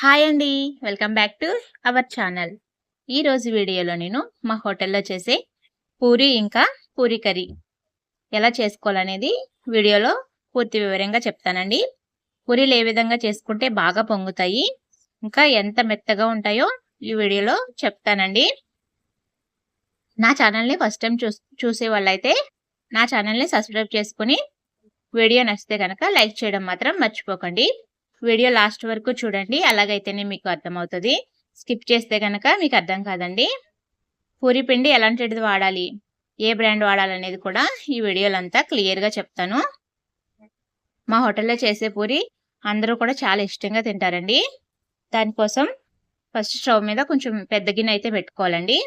Hi అండి. Welcome back to our channel. ఈరోజు వీడియోలో నేను మా హోటల్లో చేసే పూరి ఇంకా పూరి కర్రీ ఎలా చేసుకోవాలనేది వీడియోలో పూర్తి వివరంగా చెప్తానండి. పూరీలు ఏ విధంగా చేసుకుంటే బాగా పొంగుతాయి ఇంకా ఎంత మెత్తగా ఉంటాయో ఈ వీడియోలో చెప్తానండి. నా ఛానల్ని ఫస్ట్ టైం చూ చూసే వాళ్ళైతే నా ఛానల్ని సబ్స్క్రైబ్ చేసుకుని వీడియో నచ్చితే కనుక లైక్ చేయడం మాత్రం మర్చిపోకండి. వీడియో లాస్ట్ వరకు చూడండి. అలాగైతేనే మీకు అర్థమవుతుంది. స్కిప్ చేస్తే కనుక మీకు అర్థం కాదండి. పూరి పిండి ఎలాంటిది వాడాలి? ఏ బ్రాండ్ వాడాలనేది కూడా ఈ వీడియోలంతా క్లియర్గా చెప్తాను. మా హోటల్లో చేసే పూరి అందరూ కూడా చాలా ఇష్టంగా తింటారండి. దానికోసం ఫస్ట్ స్టవ్ మీద కొంచెం పెద్ద గిన్నె అయితే పెట్టుకోవాలండి.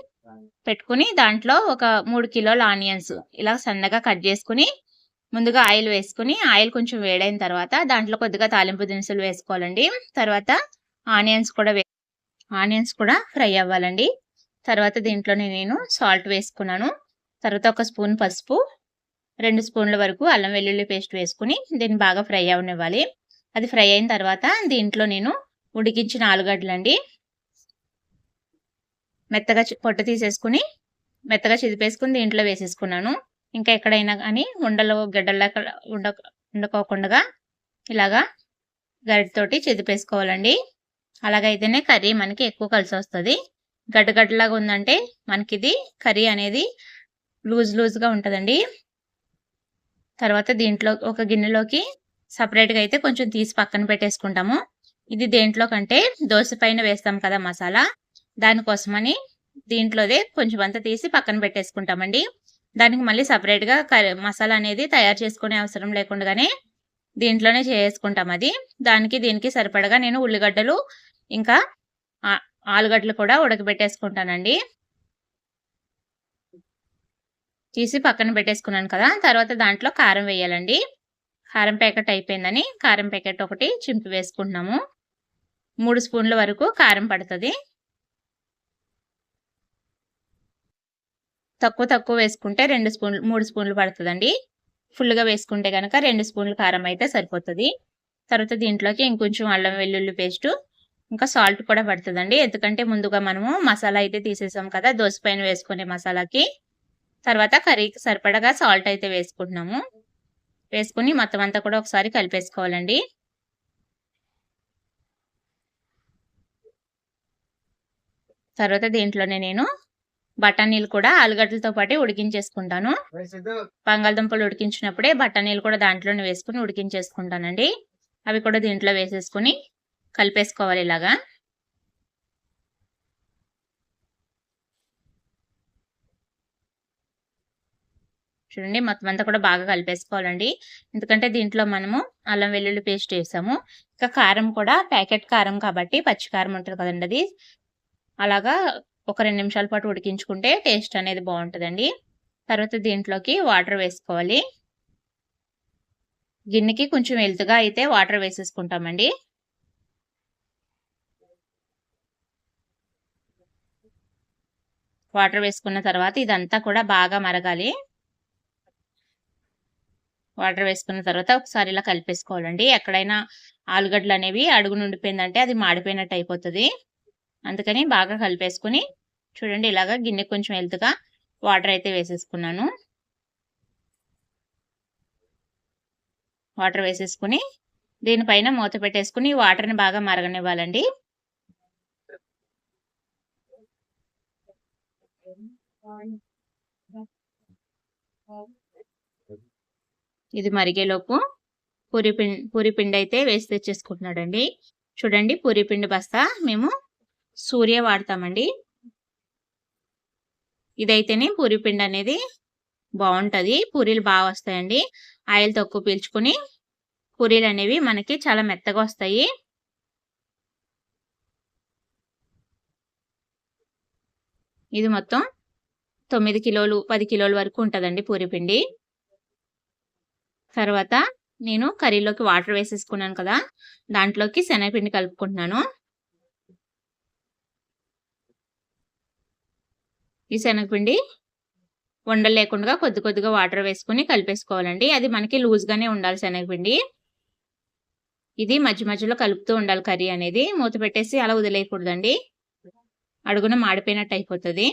పెట్టుకుని దాంట్లో ఒక మూడు కిలోల ఆనియన్స్ ఇలా సన్నగా కట్ చేసుకుని ముందుగా ఆయిల్ వేసుకుని ఆయిల్ కొంచెం వేడైన తర్వాత దాంట్లో కొద్దిగా తాలింపు దినుసులు వేసుకోవాలండి. తర్వాత ఆనియన్స్ కూడా వే ఆనియన్స్ కూడా ఫ్రై అవ్వాలండి. తర్వాత దీంట్లోనే నేను సాల్ట్ వేసుకున్నాను. తర్వాత ఒక స్పూన్ పసుపు రెండు స్పూన్ల వరకు అల్లం వెల్లుల్లి పేస్ట్ వేసుకుని దీన్ని బాగా ఫ్రై అవనివ్వాలి. అది ఫ్రై అయిన తర్వాత దీంట్లో నేను ఉడికించిన ఆలుగడ్డలండి. మెత్తగా పొట్టు తీసేసుకుని మెత్తగా చిదిపేసుకుని దీంట్లో వేసేసుకున్నాను. ఇంకా ఎక్కడైనా కానీ ఉండలు గడ్డల్లా ఉండ ఉండకోకుండా ఇలాగా గరిటతోటి చెదిపేసుకోవాలండి అలాగైతేనే కర్రీ మనకి ఎక్కువ కలిసి వస్తుంది గడ్డగడ్డలాగా ఉందంటే మనకి ఇది కర్రీ అనేది లూజ్ లూజ్గా ఉంటుందండి. తర్వాత దీంట్లో ఒక గిన్నెలోకి సపరేట్గా అయితే కొంచెం తీసి పక్కన పెట్టేసుకుంటాము. ఇది దేంట్లో కంటే దోశ పైన వేస్తాం కదా మసాలా. దానికోసమని దీంట్లోదే కొంచెం అంతా తీసి పక్కన పెట్టేసుకుంటామండి. దానికి మళ్ళీ సపరేట్గా మసాలా అనేది తయారు చేసుకునే అవసరం లేకుండానే దీంట్లోనే చేసుకుంటాం అది. దానికి దీనికి సరిపడగా నేను ఉల్లిగడ్డలు ఇంకా ఆలుగడ్డలు కూడా ఉడకబెట్టేసుకుంటానండి. తీసి పక్కన పెట్టేసుకున్నాను కదా తర్వాత దాంట్లో కారం వేయాలండి. కారం ప్యాకెట్ అయిపోయిందని కారం ప్యాకెట్ ఒకటి చింపి వేసుకుంటున్నాము. మూడు స్పూన్ల వరకు కారం పడుతుంది. తక్కువ తక్కువ వేసుకుంటే రెండు స్పూన్లు మూడు స్పూన్లు పడుతుందండి. ఫుల్గా వేసుకుంటే కనుక రెండు స్పూన్లు కారం అయితే సరిపోతుంది. తర్వాత దీంట్లోకి ఇంకొంచెం అల్లం వెల్లుల్లి పేస్టు ఇంకా సాల్ట్ కూడా పడుతుందండి. ఎందుకంటే ముందుగా మనము మసాలా అయితే తీసేసాం కదా దోశ పైన వేసుకునే మసాలాకి. తర్వాత కర్రీకి సరిపడగా సాల్ట్ అయితే వేసుకుంటున్నాము. వేసుకుని మొత్తం అంతా కూడా ఒకసారి కలిపేసుకోవాలండి. తర్వాత దీంట్లోనే నేను బఠానీలు కూడా ఆలుగడ్డలతో పాటు ఉడికించేసుకుంటాను. బంగాళదుంపలు ఉడికించినప్పుడే బఠానీలు కూడా దాంట్లోనే వేసుకుని ఉడికించేసుకుంటానండి. అవి కూడా దీంట్లో వేసేసుకుని కలిపేసుకోవాలి ఇలాగా. చూడండి మొత్తం అంతా కూడా బాగా కలిపేసుకోవాలండి. ఎందుకంటే దీంట్లో మనము అల్లం వెల్లుల్లి పేస్ట్ వేసాము. ఇంకా కారం కూడా ప్యాకెట్ కారం కాబట్టి పచ్చి కారం ఉంటుంది కదండి అది. అలాగా ఒక రెండు నిమిషాల పాటు ఉడికించుకుంటే టేస్ట్ అనేది బాగుంటుందండి. తర్వాత దీంట్లోకి వాటర్ వేసుకోవాలి. గిన్నెకి కొంచెం వెలుతుగా అయితే వాటర్ వేసేసుకుంటామండి. వాటర్ వేసుకున్న తర్వాత ఇదంతా కూడా బాగా మరగాలి. వాటర్ వేసుకున్న తర్వాత ఒకసారి ఇలా కలిపేసుకోవాలండి. ఎక్కడైనా ఆలుగడ్డలు అనేవి అడుగు నుండిపోయిందంటే అది మాడిపోయినట్టు అయిపోతుంది. అందుకని బాగా కలిపేసుకుని చూడండి ఇలాగా గిన్నె కొంచెం హెల్త్గా వాటర్ అయితే వేసేసుకున్నాను. వాటర్ వేసేసుకుని దీనిపైన మూత పెట్టేసుకుని వాటర్ని బాగా మరగనివ్వాలండి. ఇది మరిగేలోపు పూరి పిండి పూరి పిండి అయితే వేసి తెచ్చేసుకుంటున్నాడండి. చూడండి పూరి పిండి బస్తా మేము సూర్య వాడతామండి. ఇదైతేనే పూరి పిండి అనేది బాగుంటుంది పూరీలు బాగా వస్తాయండి. ఆయిల్ తక్కువ పీల్చుకుని పూరీలు అనేవి మనకి చాలా మెత్తగా వస్తాయి. ఇది మొత్తం తొమ్మిది కిలోలు పది కిలోల వరకు ఉంటుందండి పూరి పిండి. తర్వాత నేను కర్రీలోకి వాటర్ వేసేసుకున్నాను కదా దాంట్లోకి శనగపిండి కలుపుకుంటున్నాను. ఈ శనగపిండి ఉండలు లేకుండా కొద్ది కొద్దిగా వాటర్ వేసుకుని కలిపేసుకోవాలండి. అది మనకి లూజ్గానే ఉండాలి శనగపిండి. ఇది మధ్య మధ్యలో కలుపుతూ ఉండాలి కర్రీ అనేది. మూత పెట్టేసి అలా వదిలేయకూడదండి. అడుగున మాడిపోయినట్టు అయిపోతుంది.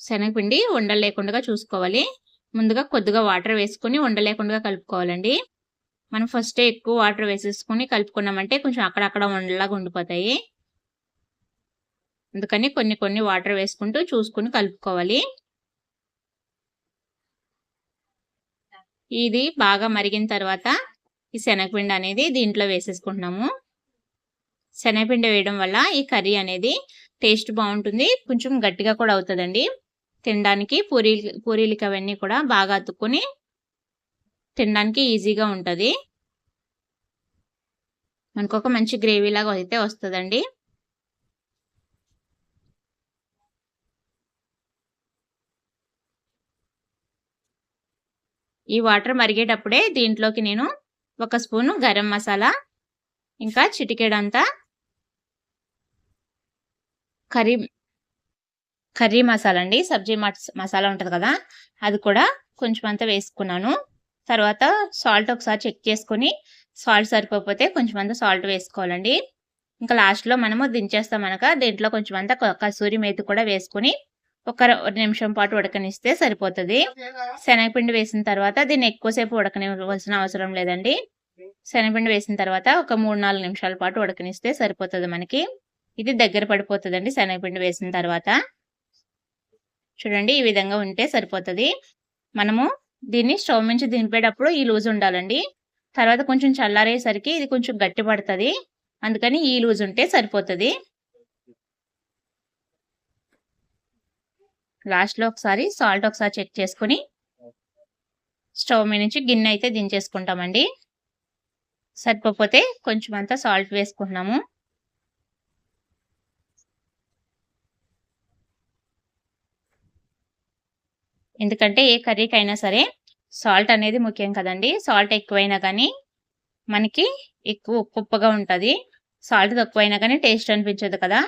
శనగపిండి ఉండలు లేకుండా చూసుకోవాలి. ముందుగా కొద్దిగా వాటర్ వేసుకుని ఉండలేకుండా కలుపుకోవాలండి. మనం ఫస్ట్ ఎక్కువ వాటర్ వేసేసుకుని కలుపుకున్నామంటే కొంచెం అక్కడక్కడ ఉండలాగా ఉండిపోతాయి. అందుకని కొన్ని కొన్ని వాటర్ వేసుకుంటూ చూసుకుని కలుపుకోవాలి. ఇది బాగా మరిగిన తర్వాత ఈ శనగపిండి అనేది దీంట్లో వేసేసుకుంటున్నాము. శనగపిండి వేయడం వల్ల ఈ కర్రీ అనేది టేస్ట్ బాగుంటుంది కొంచెం గట్టిగా కూడా అవుతుందండి. తినడానికి పూరీ పూరీలకి అవన్నీ కూడా బాగా అతుక్కుని తినడానికి ఈజీగా ఉంటుంది. మనకు ఒక మంచి గ్రేవీ లాగా అయితే వస్తుందండి. ఈ వాటర్ మరిగేటప్పుడే దీంట్లోకి నేను ఒక స్పూను గరం మసాలా ఇంకా చిటికెడంతా కర్రీ కర్రీ మసాలా అండి. సబ్జీ మసాలా ఉంటుంది కదా అది కూడా కొంచెం అంతా వేసుకున్నాను. తర్వాత సాల్ట్ ఒకసారి చెక్ చేసుకొని సాల్ట్ సరిపోతే కొంచెం అంతా సాల్ట్ వేసుకోవాలండి. ఇంకా లాస్ట్లో మనము దించేస్తాం అనక దీంట్లో కొంచెం అంతా కసూరి మేతి కూడా వేసుకొని ఒక నిమిషం పాటు ఉడకనిస్తే సరిపోతుంది. శనగపిండి వేసిన తర్వాత దీన్ని ఎక్కువసేపు ఉడకనివ్వాల్సిన అవసరం లేదండి. శనగపిండి వేసిన తర్వాత ఒక మూడు నాలుగు నిమిషాల పాటు ఉడకనిస్తే సరిపోతుంది మనకి. ఇది దగ్గర పడిపోతుందండి శనగపిండి వేసిన తర్వాత. చూడండి ఈ విధంగా ఉంటే సరిపోతుంది. మనము దీన్ని స్టవ్ నుంచి దింపేటప్పుడు ఈ లూజ్ ఉండాలండి. తర్వాత కొంచెం చల్లారేసరికి ఇది కొంచెం గట్టి పడుతుంది అందుకని ఈ లూజ్ ఉంటే సరిపోతుంది. లాస్ట్లో ఒకసారి సాల్ట్ ఒకసారి చెక్ చేసుకుని స్టవ్ మీద నుంచి గిన్నె అయితే దించేసుకుంటామండి. సరిపోతే కొంచెం అంతా సాల్ట్ వేసుకుంటున్నాము. ఎందుకంటే ఏ కర్రీకి అయినా సరే సాల్ట్ అనేది ముఖ్యం కదండి. సాల్ట్ ఎక్కువైనా కానీ మనకి ఎక్కువ ఉప్పుగా ఉంటుంది. సాల్ట్ తక్కువైనా కానీ టేస్ట్ అనిపించదు కదా.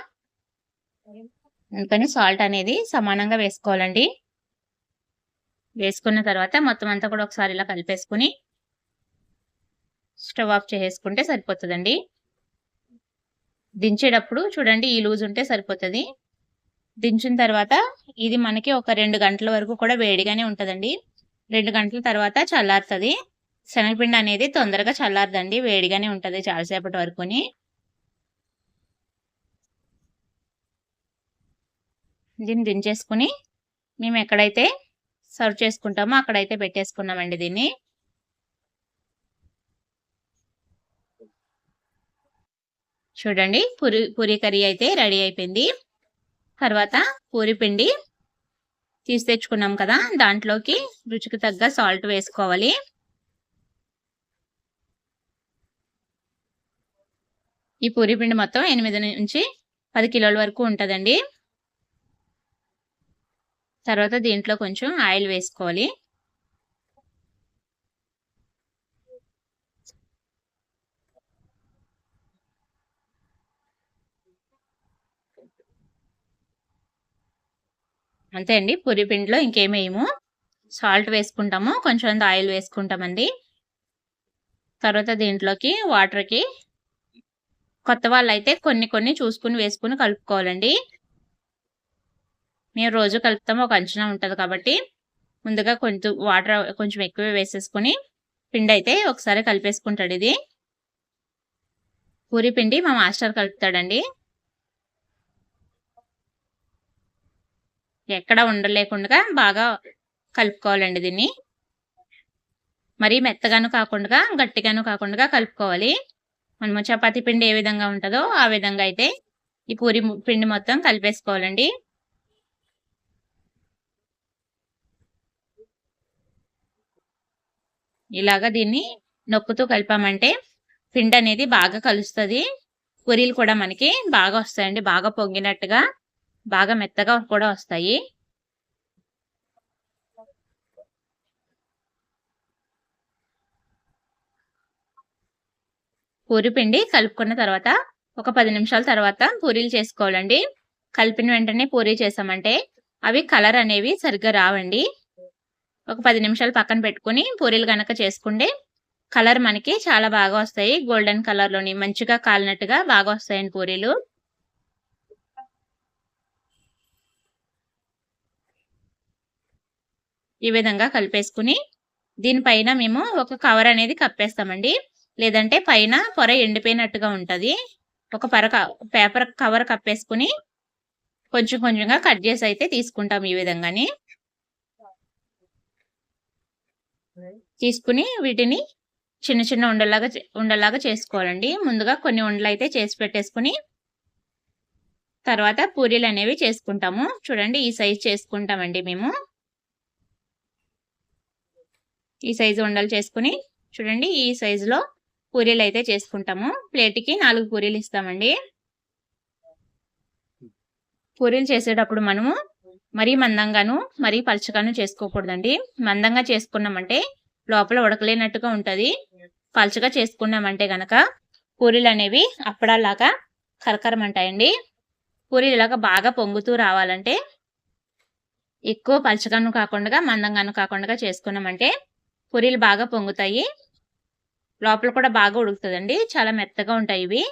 అందుకని సాల్ట్ అనేది సమానంగా వేసుకోవాలండి. వేసుకున్న తర్వాత మొత్తం అంతా కూడా ఒకసారి ఇలా కలిపేసుకుని స్టవ్ ఆఫ్ చేసేసుకుంటే సరిపోతుందండి. దించేటప్పుడు చూడండి ఈ లూజ్ ఉంటే సరిపోతుంది. దించిన తర్వాత ఇది మనకి ఒక రెండు గంటల వరకు కూడా వేడిగానే ఉంటుందండి. రెండు గంటల తర్వాత చల్లారుతుంది. శనగపిండి అనేది తొందరగా చల్లారదండి. వేడిగానే ఉంటుంది చాలాసేపటి వరకుని. దీన్ని దించేసుకుని మేము ఎక్కడైతే సర్వ్ చేసుకుంటామో అక్కడైతే పెట్టేసుకున్నామండి దీన్ని. చూడండి పూరి పూరి కర్రీ అయితే రెడీ అయిపోయింది. తర్వాత పూరి పిండి తీసి తెచ్చుకున్నాం కదా దాంట్లోకి రుచికి తగ్గ సాల్ట్ వేసుకోవాలి. ఈ పూరి పిండి మొత్తం ఎనిమిది నుంచి పది కిలోల వరకు ఉంటుందండి. తర్వాత దీంట్లో కొంచెం ఆయిల్ వేసుకోవాలి. అంతే అండి పూరి పిండిలో ఇంకేమేయము సాల్ట్ వేసుకుంటాము కొంచెం ఆయిల్ వేసుకుంటామండి. తర్వాత దీంట్లోకి వాటర్కి కొత్త వాళ్ళు అయితే కొన్ని కొన్ని చూసుకుని వేసుకుని కలుపుకోవాలండి. మేము రోజు కలుపుతాము ఒక అంచనా ఉంటుంది కాబట్టి. ముందుగా కొంచెం వాటర్ కొంచెం ఎక్కువ వేసేసుకుని పిండి అయితే ఒకసారి కలిపేసుకుంటాడు ఇది. పూరి పిండి మా మాస్టర్ కలుపుతాడండి. ఎక్కడ ఉండలేకుండా బాగా కలుపుకోవాలండి దీన్ని. మరీ మెత్తగాను కాకుండా గట్టిగాను కాకుండా కలుపుకోవాలి. మనము చపాతీ పిండి ఏ విధంగా ఉంటుందో ఆ విధంగా అయితే ఈ పూరి పిండి మొత్తం కలిపేసుకోవాలండి. ఇలాగా దీన్ని నొక్కుతూ కలిపామంటే పిండి అనేది బాగా కలుస్తుంది. పూరీలు కూడా మనకి బాగా వస్తాయండి. బాగా పొంగినట్టుగా బాగా మెత్తగా కూడా వస్తాయి. పూరి పిండి కలుపుకున్న తర్వాత ఒక పది నిమిషాల తర్వాత పూరీలు చేసుకోవాలండి. కలిపిన వెంటనే పూరీ చేసామంటే అవి కలర్ అనేవి సరిగ్గా రావండి. ఒక పది నిమిషాలు పక్కన పెట్టుకుని పూరీలు కనుక చేసుకుంటే కలర్ మనకి చాలా బాగా వస్తాయి. గోల్డెన్ కలర్లోని మంచిగా కాలినట్టుగా బాగా వస్తాయండి పూరీలు. ఈ విధంగా కలిపేసుకుని దీనిపైన మేము ఒక కవర్ అనేది కప్పేస్తామండి. లేదంటే పైన పొర ఎండిపోయినట్టుగా ఉంటుంది. ఒక పర పేపర్ కవర్ కప్పేసుకుని కొంచెం కొంచెంగా కట్ చేసి అయితే తీసుకుంటాం ఈ విధంగానే. తీసుకుని వీటిని చిన్న చిన్న ఉండలాగా ఉండలాగా చేసుకోవాలండి. ముందుగా కొన్ని ఉండలు అయితే చేసి పెట్టేసుకుని తర్వాత పూరీలు అనేవి చేసుకుంటాము. చూడండి ఈ సైజ్ చేసుకుంటామండి మేము. ఈ సైజు ఉండలు చేసుకుని చూడండి ఈ సైజులో పూరీలు అయితే చేసుకుంటాము. ప్లేట్కి నాలుగు పూరీలు ఇస్తామండి. పూరీలు చేసేటప్పుడు మనము మరీ మందంగాను మరీ పలుచగాను చేసుకోకూడదండి. మందంగా చేసుకున్నామంటే లోపల ఉడకలేనట్టుగా ఉంటుంది. పలుచగా చేసుకున్నామంటే గనక పూరీలు అనేవి అప్పడాలాగా కరకరమంటాయండి. పూరీలు ఇలాగా బాగా పొంగుతూ రావాలంటే ఎక్కువ పలుచగాను కాకుండా మందంగాను కాకుండా చేసుకున్నామంటే పూరీలు బాగా పొంగుతాయి. లోపల కూడా బాగా ఉడుకుతుందండి. చాలా మెత్తగా ఉంటాయి ఇవి.